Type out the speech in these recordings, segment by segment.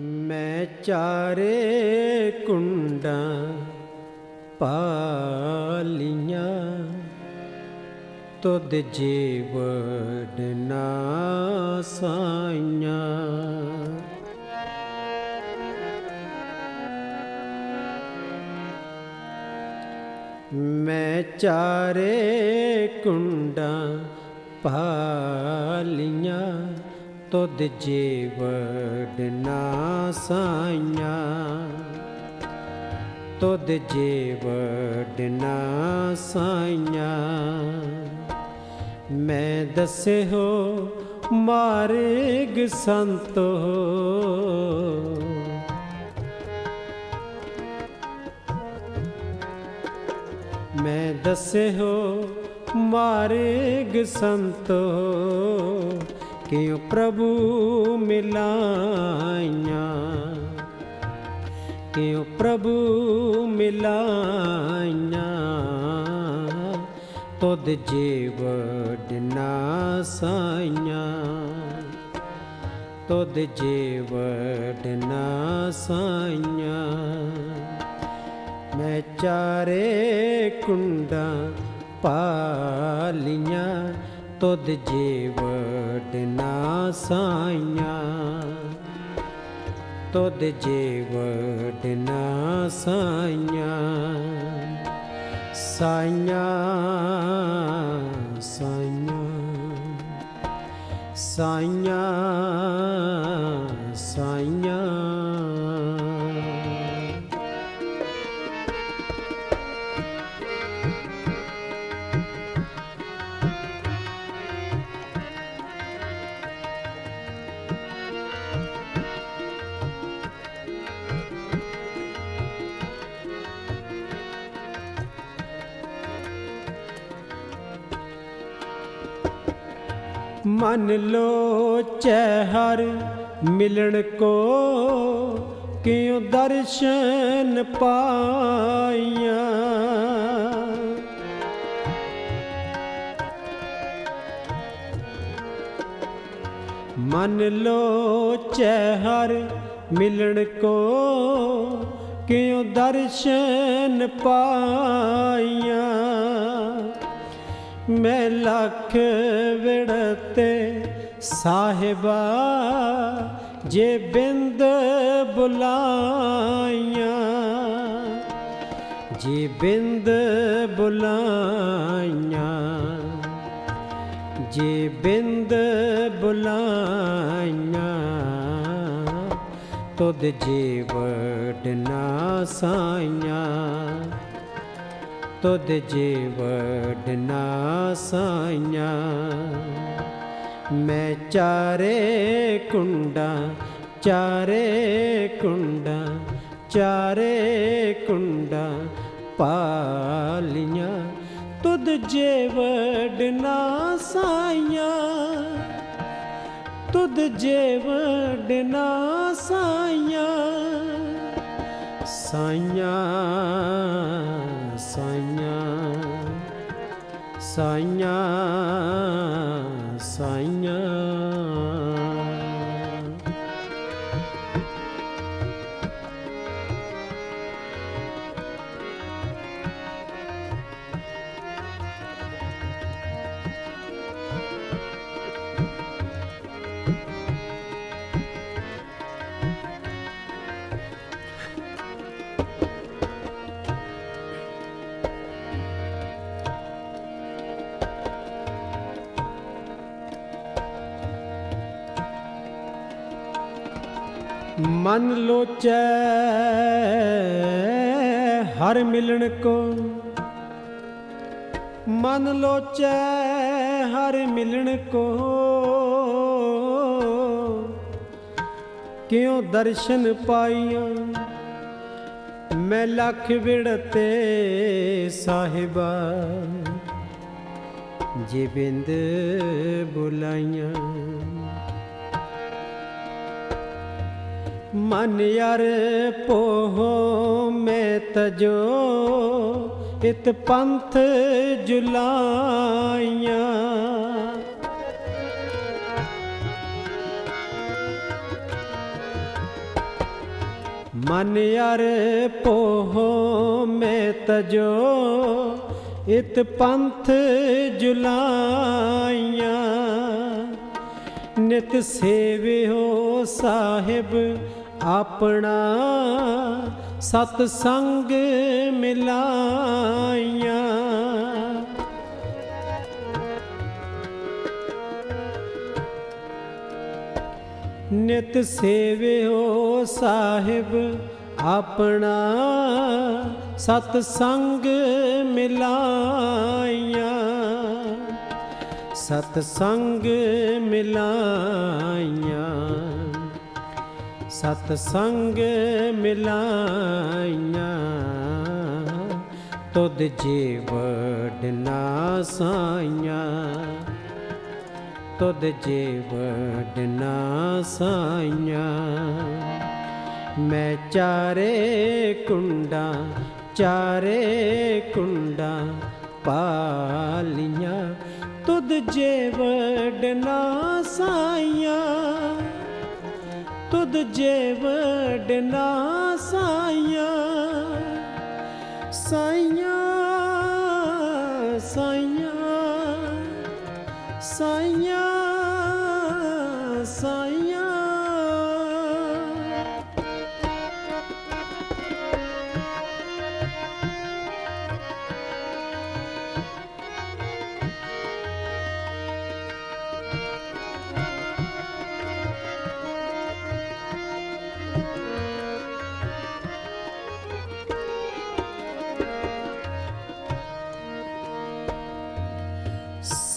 ਮੈਂ ਚਾਰੇ ਕੁੰਡਾਂ ਪਾਲੀਆਂ ਤੁਧ ਜੀਵਨ ਨਾ ਸਾਈਆਂ। ਮੈਂ ਚਾਰੇ ਕੁੰਡਾਂ ਪਾਲੀਆਂ ਤੁਧ ਜੀਵੜ ਨਾ ਸਾਈਆਂ। ਤੁਧ ਜੀਵੜ ਨਾ ਸਾਈਆਂ। ਮੈਂ ਦੱਸੇ ਹੋ ਮਾਰਗ ਸੰਤੋ। ਮੈਂ ਦੱਸੇ ਹੋ ਮਾਰਗ ਸੰਤੋ। ਕਿਉ ਪ੍ਰਭੂ ਮਿਲਾਈਆਂ? ਕਿਉ ਪ੍ਰਭੂ ਮਿਲਾਈਆਂ? ਤੁਧ ਜੀਵੜ ਨਾ ਸਾਈਆਂ। ਤੁਧ ਜੀਵੜ ਨਾ ਸਾਈਆਂ। ਮੈਂ ਚਾਰੇ ਕੁੰਡਾਂ ਪਾਲੀਆਂ ਤੁਧ ਜੀਵੜ ਨਾ ਸਾਈਆਂ। ਤੁਧ ਜੀਵੜ ਨਾ ਸਾਈਆਂ ਸਾਈਆਂ। ਸਾਈਆਂ ਸਾਈਆਂ ਸਾਈਆਂ। ਮਨ ਲੋਚੈ ਹਰ ਮਿਲਣ ਕੋ ਕਿਉ ਦਰਸ਼ਨ ਪਾਈਆਂ? ਮਨ ਲੋਚੈ ਹਰ ਮਿਲਣ ਕੋ ਕਿਉ ਦਰਸ਼ਨ ਪਾਈਆਂ? ਮੈਂ ਲੱਖ ਵਿੜਤੇ ਸਾਹਿਬਾ, ਜੇ ਬਿੰਦ ਬੁਲਾਈਆਂ, ਜੇ ਬਿੰਦ ਬੁਲਾਈਆਂ, ਜੇ ਬਿੰਦ ਬੁਲਾਈਆਂ, ਤੁਧ ਜੀਵੜ ਨਾ ਸਾਈਆਂ, ਤੁਧ ਜੀਵੜ ਨਾ ਸਾਈਆਂ। ਮੈਂ ਚਾਰੇ ਕੁੰਡਾਂ ਚਾਰੇ ਕੁੰਡਾਂ ਚਾਰੇ ਕੁੰਡਾਂ ਪਾਲੀਆਂ। ਤੁਧ ਜੀਵੜ ਨਾ ਸਾਈਆਂ, ਤੁਧ ਜੀਵੜ ਨਾ ਸਾਈਆਂ। ਸਾਈਆਂ ਸਾਈਆਂ। ਸਾਈਆਂ ਮਨ ਲੋਚੈ, ਹਰ ਮਿਲਣ ਕੋ। ਮਨ ਲੋਚੈ, ਹਰ ਮਿਲਣ ਕੋ। ਕਿਉ ਦਰਸ਼ਨ ਪਾਈਆਂ? ਮੈਂ ਲੱਖ ਵਿੜਤੇ ਸਾਹਿਬਾ। ਜੇ ਬਿੰਦ ਬੁਲਾਈਆਂ। ਮਨ ਯਾਰ ਪੋਹ ਮੈਂ ਤਜੋ ਇਤ ਪੰਥ ਜੁਲਾਈਆਂ। ਮਨ ਯਾਰ ਪੋਹ ਮੈਂ ਤਜੋ ਇਤ ਪੰਥ ਜੁਲਾਈਆਂ। ਨਿਤ ਸੇਵਿਓ ਸਾਹਿਬ ਆਪਣਾ ਸਤ ਸੰਗ ਮਿਲਾਈਆਂ। ਨਿਤ ਸੇਵਿਓ ਸਾਹਿਬ ਆਪਣਾ ਸਤ ਸੰਗ ਮਿਲਾਈਆਂ। ਸਤ ਸੰਗ ਮਿਲਾਈਆਂ। ਸਤ ਸੰਗ ਮਿਲਾਈਆਂ, ਤੁਧ ਜੀਵੜ ਨਾ ਸਾਈਆਂ। ਤੁਧ ਜੀਵੜ ਨਾ ਸਾਈਆਂ। ਮੈਂ ਚਾਰੇ ਕੁੰਡਾ ਚਾਰੇ ਕੁੰਡਾ ਪਾਲੀਆਂ, ਤੁਧ ਜੀਵੜ ਨਾ ਸਾਈਆਂ। ਤੁਧ ਜੀਵੜ ਨਾ ਸਾਈਆਂ ਸਾਈਆਂ ਸਾਈਆਂ ਸਾਈਆਂ ਸਾਈਆਂ।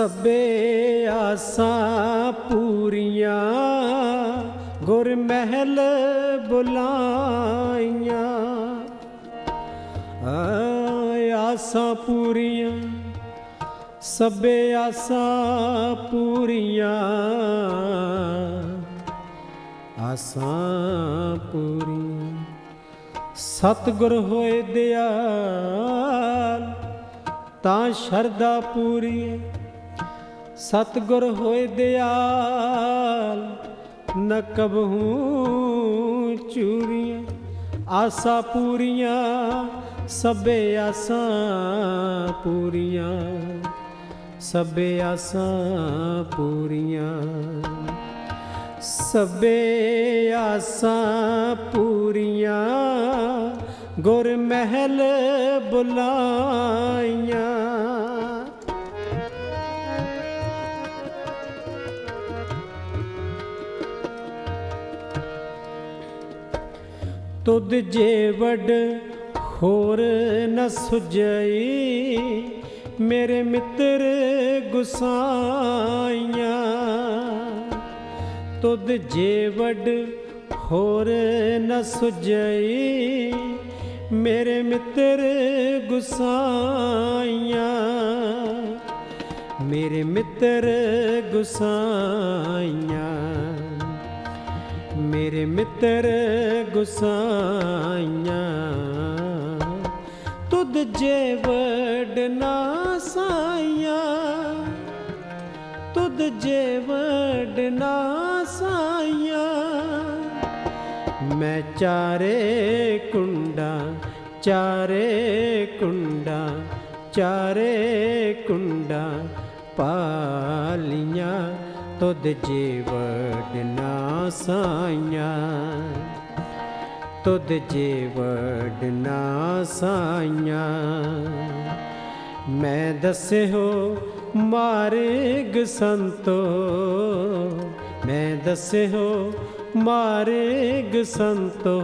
ਸਭੇ ਆਸਾਂ ਪੂਰੀਆਂ ਗੁਰ ਮਹਿਲ ਬੁਲਾਈਆਂ ਆਸਾਂ ਪੂਰੀਆਂ, ਸਭੇ ਆਸਾਂ ਪੂਰੀਆਂ। ਆਸਾਂ ਪੂਰੀਆਂ, ਸਤਿਗੁਰ ਹੋਏ ਦਿਆਲ, ਤਾਂ ਸ਼ਰਧਾ ਪੂਰੀ ਸਤਿਗੁਰ ਹੋਏ ਦਿਆਲ ਨ ਕਬਹੂ ਚੂਰੀਆਂ, ਆਸਾ ਪੂਰੀਆਂ, ਸਭੇ ਆਸਾਂ ਪੂਰੀਆਂ, ਸਭੇ ਆਸਾਂ ਪੂਰੀਆਂ, ਸਭੇ ਆਸਾਂ ਪੂਰੀਆਂ ਗੁਰ ਮਹਿਲ ਬੁਲਾਈਆਂ। ਤੁਧ ਜੇ ਵੱਡ ਹੋਰ ਨ ਸੁਝਈ, ਮੇਰੇ ਮਿੱਤਰ ਗੁਸਾਈਆਂ। ਤੁਧ ਜੇ ਵੱਡ ਹੋਰ ਨ ਸੁਝਈ, ਮੇਰੇ ਮਿੱਤਰ ਗੁਸਾਈਆਂ। ਮੇਰੇ ਮਿੱਤਰ ਗੁਸਾਈਆਂ। ਮੇਰੇ ਮਿੱਤਰ ਗੁਸਾਈਆਂ, ਤੁਧ ਜੇ ਵਡ ਨਾ ਸਾਈਆਂ, ਤੁਧ ਜੇ ਵਡ ਨਾ ਸਾਈਆਂ। ਮੈਂ ਚਾਰੇ ਕੁੰਡਾ ਚਾਰੇ ਕੁੰਡਾ ਚਾਰੇ ਕੁੰਡਾ ਪਾਲੀਆਂ, ਤੁਧ ਜੀਵੜ ਨਾ ਸਾਈਆਂ। ਤੁਧ ਜੀਵੜ ਨਾ ਸਾਈਆਂ। ਮੈਂ ਦੱਸਿਓ ਮਾਰਗ ਸੰਤੋ। ਮੈਂ ਦੱਸਿਓ ਮਾਰਗ ਸੰਤੋ।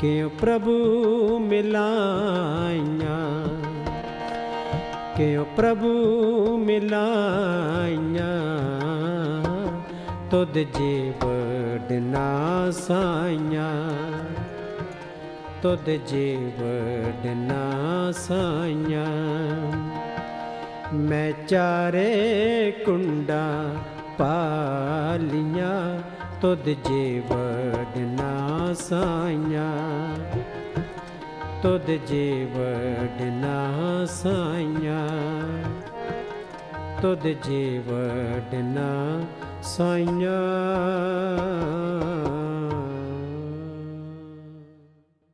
ਕਿਉ ਪ੍ਰਭੂ ਮਿਲਾਈਆਂ? ਕਿਉ ਪ੍ਰਭੂ ਮਿਲਾਈਆਂ? ਤੁਧ ਜੀਵੜ ਨਾ ਸਾਈਆਂ। ਤੁਧ ਜੀਵੜ ਨਾ ਸਾਈਆਂ। ਮੈਂ ਚਾਰੇ ਕੁੰਡਾ ਪਾਲੀਆਂ। ਤੁਧ ਜੀਵੜ ਨਾ ਸਾਈਆਂ। ਤੁਧ ਜੀਵੜ ਨਾ ਸਾਈਆਂ। ਤੁਧ ਜੀਵੜ ਨਾ ਸਾਈਆਂ।